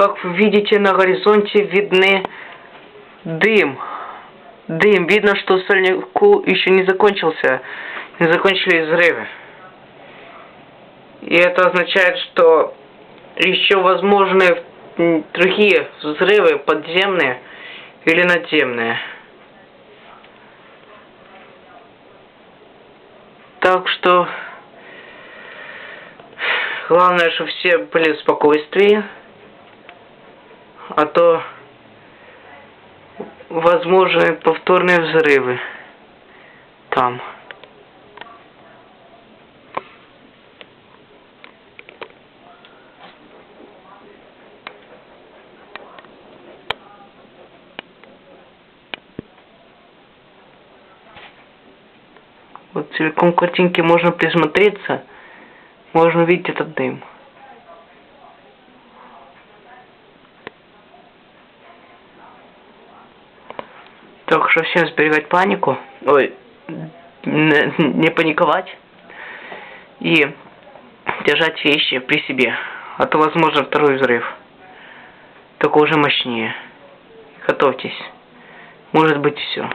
Как вы видите, на горизонте видны дым. Дым. Видно, что сольнику еще не закончился. Не закончились взрывы. И это означает, что еще возможны другие взрывы подземные или надземные. Так что главное, чтобы все были в спокойствии, а то возможны повторные взрывы там. Вот целиком картинки можно присмотреться, можно увидеть этот дым. Так что всем сберегать панику, ой, не, не паниковать и держать вещи при себе, а то возможно второй взрыв, только уже мощнее. Готовьтесь, может быть все.